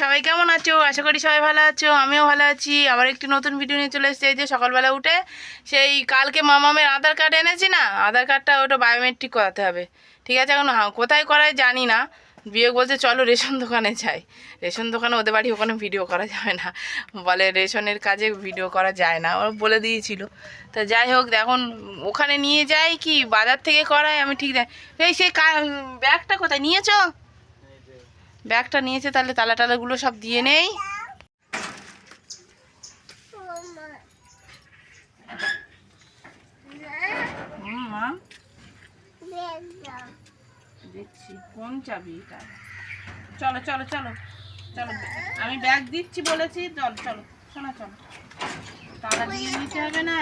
সবাই কেমন আছো? আশা করি সবাই ভালো আছো, আমিও ভালো আছি। আবার একটি নতুন ভিডিও নিয়ে চলে এসেছি, এই যে সকালবেলা উঠে সেই কালকে মামামের আধার কার্ড এনেছি না? আধার কার্ডটা ওটা বায়োমেট্রিক করাতে হবে। ঠিক আছে, এখন কোথায় করায় জানি না। বিয়ে বলছে, চলো রেশন দোকানে যাই। রেশন দোকানে ওদের বাড়ি ওখানে ভিডিও করা যাবে না। বলে রেশনের কাজে ভিডিও করা যায় না। ওরা বলে দিয়েছিল। তা যাই হোক, এখন ওখানে নিয়ে যাই কি? বাজার থেকে করায়? আমি ঠিক দেখ এই সেই ব্যাগটা কোথায়? নিয়েছো? ব্যাগটা নিয়েছে, তাহলে তালা টালাগুলো সব দিয়ে নেই। দিচ্ছি কোন চাবি চলো চলো চলো চলো। আমি ব্যাগ দিচ্ছি বলেছি, চলো চলো, শোনা, চলো। তালা দিয়ে নিতে হবে না।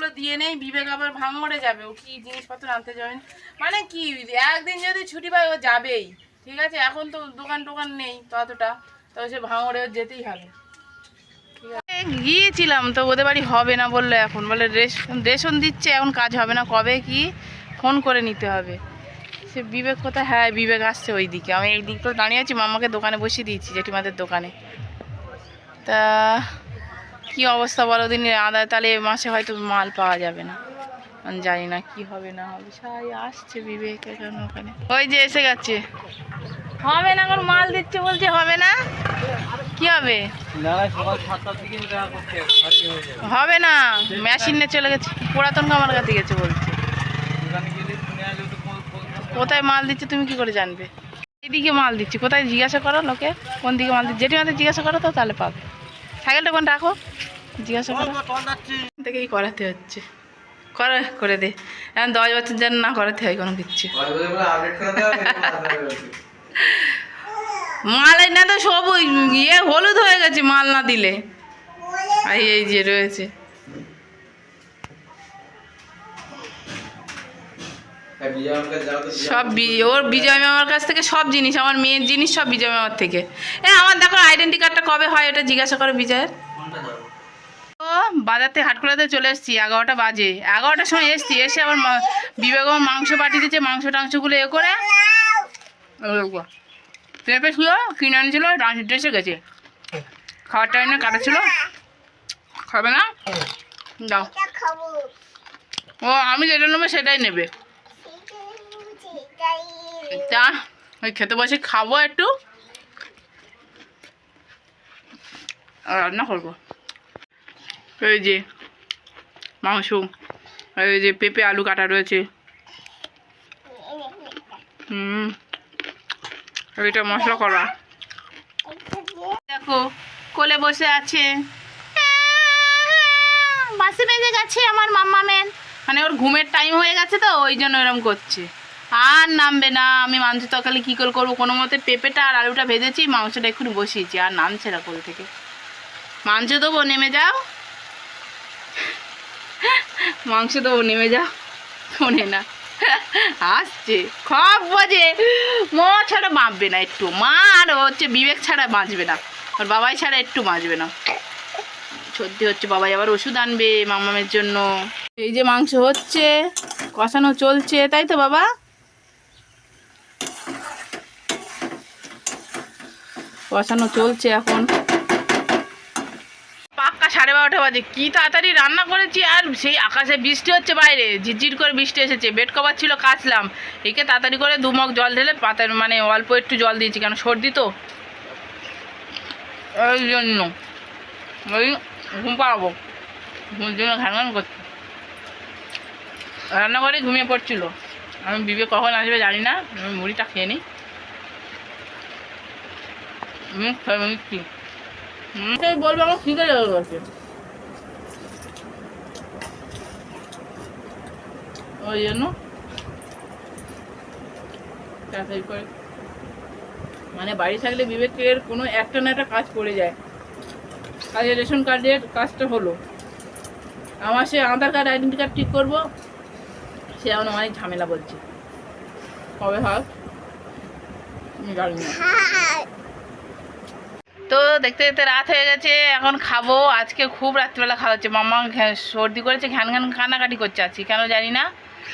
এগুলো দিয়ে নেই, বিবেক আবার ভাঙড়ে যাবে। ও কি জিনিসপত্র আনতে যাবে না। মানে কি, একদিন যদি ছুটি পায়, ও যাবেই। ঠিক আছে? এখন তো দোকান টোকান নেই ততটা। তো সে ভাঙড়ে যেতেই হবে। গিয়েছিলাম তো, ওদের বাড়ি হবে না বলল এখন। বলে, রেশন দিচ্ছে, এখন কাজ হবে না। কবে কি? ফোন করে নিতে হবে। সে বিবেক কোথায়? হ্যাঁ বিবেক আসছে ওই দিকে আমি এই দিকটা দাঁড়িয়ে আছি, মামাকে দোকানে বসিয়ে দিয়েছি, জেঠিমাদের দোকানে। তা কি অবস্থা বলো দিন আদা তাহলে এ মাসে হয়তো মাল পাওয়া যাবে না। জানি না কি হবে না হবে। সাই আসছে বিবেক এখন ওখানে। ওই যে এসে গেছে। হবে না এখন মাল দিচ্ছে বলছে হবে না। কি হবে? হবে না। মেশিন নিয়ে চলে গেছে। পুরাতন কামার কাছে গেছে বলছে। কোথায় মাল দিচ্ছে তুমি কি করে জানবে? এইদিকে মাল দিচ্ছি। কোথায় জিজ্ঞাসা করো লোকে? কোন দিকে মাল দিচ্ছে? যেটি জিজ্ঞাসা করো তো তাহলে পাবে। সাইকেলটা কোন রাখো? জিজ্ঞাসা থেকেই করাতে হচ্ছে। করে করে দে। এখন দশ বছর যেন না করাতে হয় কোনো কিচ্ছু মাল এই না তো সব ওই ইয়ে হলুদ হয়ে গেছে মাল না দিলে। আর এই যে রয়েছে। সব বি- ওর বিজয় মামার কাছ থেকে সব জিনিস আমার মেয়ের জিনিস সব বিজয় মামার থেকে। এ আমার দেখো আইডেন্টি কার্ডটা কবে হয় এটা জিজ্ঞাসা করো বিজয়ের। ও বাজার থেকে হাটখোলাতে চলে এসেছি এগারোটা বাজে। এগারোটার সময় এসেছি এসে আবার মা- বিবেক মাংস পাঠিয়ে দিচ্ছে মাংস টাংসগুলো এ করে পেঁপে ছিল কিনে আনছিল এসে গেছে। খাওয়ার টাইমে কাটাচ্ছিল খাবে না? দাও। ও আমি যেটা নেব সেটাই নেবে। তা ওই খেতে বসে খাব একটু। রান্না করব। এই যে মাংস এই যে পেঁপে আলু কাটা রয়েছে। হুম এইটা মশলা করা। দেখো কোলে বসে আছে। বাসে বেজে গেছে আমার মাম্মামের মানে ওর ঘুমের টাইম হয়ে গেছে তো ওই জন্য এরকম করছে। আর নামবে না। আমি মাংস তরকারি কী করে করব? কোনো মতে পেঁপেটা আর আলুটা ভেজেছি, মাংসটা এক্ষুনি বসিয়েছি, আর নামছে না কোল থেকে। মাংস দেবো, নেমে যাও। মাংস দেবো, নেমে যাও। শোনে না। আসছে। খব বোঝে মা ছাড়া বাঁচবে না একটু। মা আর হচ্ছে বিবেক ছাড়া বাঁচবে না। ওর বাবাই ছাড়া একটু বাঁচবে না। সর্দি হচ্ছে, বাবাই আবার ওষুধ আনবে মামামের জন্য। এই যে মাংস হচ্ছে, কষানো চলছে, তাই তো বাবা? কষানো চলছে এখন। পাক্কা সাড়ে বারোটা বাজে। কি তাড়াতাড়ি রান্না করেছি আর সেই আকাশে বৃষ্টি হচ্ছে বাইরে। ঝিরঝির করে বৃষ্টি এসেছে। বেড কভার ছিল, কাচলাম। একে তাড়াতাড়ি করে দু মগ জল ঢেলে পাতার মানে অল্প একটু জল দিয়েছি। কেন, সর্দি তো? ওই জন্য। ওই ঘুম পাবো ঘুমের জন্য ঘান ঘান করছে। রান্না করে ঘুমিয়ে পড়ছিল। আমি বিবে কখন আসবে জানি না। আমি মুড়িটা খেয়ে নিই। হুম বলব আমার ওই জন্য তাড়াতাড়ি করে। মানে বাড়ি থাকলে বিবেকের কোনো একটা না একটা কাজ পড়ে যায়। কাজে রেশন কার্ডের কাজটা হলো। আমার সে আধার কার্ড আইডেন্টি কার্ড ঠিক করব, সে এখন অনেক ঝামেলা বলছে। কবে হয়? জানি না। তো দেখতে দেখতে রাত হয়ে গেছে, এখন খাব। আজকে খুব রাত্রিবেলা খাওয়া হচ্ছে। মামা সর্দি করেছে, ঘ্যান ঘ্যান কানাকাটি করছে আছি কেন জানি না।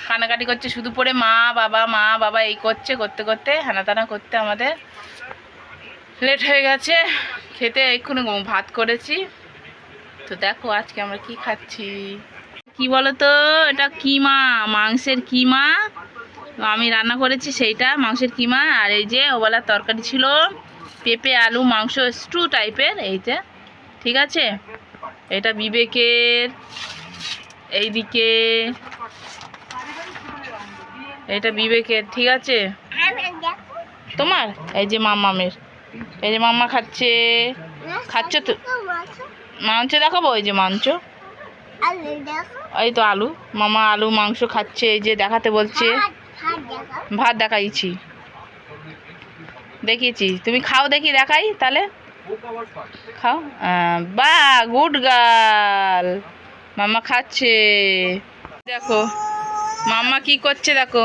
কানাকাটি করছে শুধু পড়ে মা, বাবা মা, বাবা এই করছে, করতে করতে, হানাতানা করতে আমাদের। লেট হয়ে গেছে। খেতে এক্ষুনি ভাত করেছি। তো দেখো আজকে আমরা কি খাচ্ছি। কি বলো তো এটা কিমা? মাংসের কিমা? আমি রান্না করেছি সেইটা, মাংসের কিমা। আর এই যে ওবেলার তরকারি ছিল। পেঁপে আলু মাংস স্টু টাইপের এইটা ঠিক আছে? এটা বিবেকের এইদিকে এটা বিবেকের ঠিক আছে? তোমার? এই যে মামামের। এই যে মাম্মা খাচ্ছে। খাচ্ছ তো মাংস দেখাবো? এই যে মাংস। এই তো আলু। মামা আলু মাংস খাচ্ছে এই যে দেখাতে বলছে। ভাত দেখাইছি। দেখিয়েছি। তুমি খাও দেখি দেখাই তাহলে। খাও। বা গুড গাল মামা খাচ্ছে। দেখো মাম্মা কি করছে দেখো।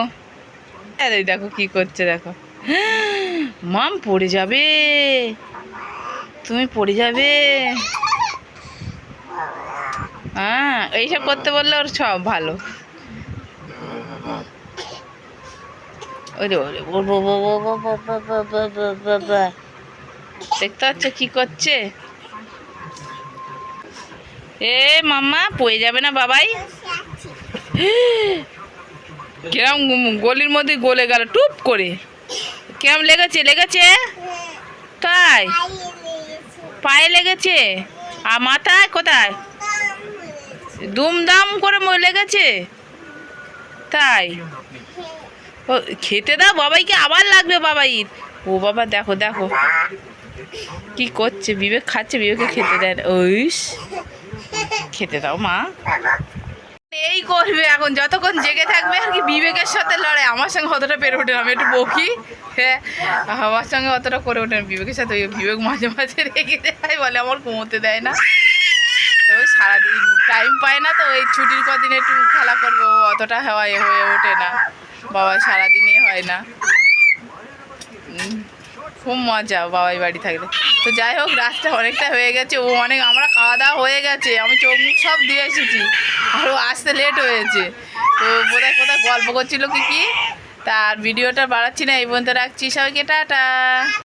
আরে দেখো কি করছে দেখো। মাম পড়ে যাবে। তুমি পড়ে যাবে। হ্যাঁ এইসব করতে বললে ওর সব ভালো। ওরে ওরে ও বাবা বাবা বাবা বাবা বাবা বাবা। দেখতে পাচ্ছ কি করছে এ মাম্মা পড়ে যাবে না বাবাই কিরম গলির মধ্যে গলে গেল টুপ করে কিরম লেগেছে লেগেছে তাই পায়ে লেগেছে আর মাথায় কোথায় দুমদাম করে ম- লেগেছে তাই ও, খেতে দাও, বাবাইকে আবার লাগবে বাবাই। ও বাবা, দেখো দেখো। কি করছে? বিবেক খাচ্ছে বিবেকে খেতে দেয় না। ওইস। খেতে দাও, মা। এই করবে এখন, যতক্ষণ জেগে থাকবে আর কি, বিবেকের সাথে লড়াই। আমার সঙ্গে অতটা পেরে ওঠে আমি একটু বকি। হ্যাঁ আমার সঙ্গে অতটা করে ওঠে বিবেকের সাথে। বিবেক মাঝে মাঝে রেখে দেয় বলে, আমার ঘুমোতে দেয় না। তো ওই সারাদিন টাইম পায় না তো ওই ছুটির কদিন একটু খেলা করব, অতটা হওয়া হয়ে ওঠে না। বাবা সারাদিনই হয় না। খুব মজা বাবাই বাড়ি থাকলে। তো যাই হোক, রাতটা অনেকটা হয়ে গেছে, ও অনেক, আমরা খাওয়া দাওয়া হয়ে গেছে, আমি চোখ মুখ সব দিয়ে এসেছি আরও আসতে লেট হয়েছে। তো বোধহয় কোথায় গল্প করছিল কি কি, তার ভিডিওটা বাড়াচ্ছি না, এই পর্যন্ত রাখছি সবাইকে, টাটা।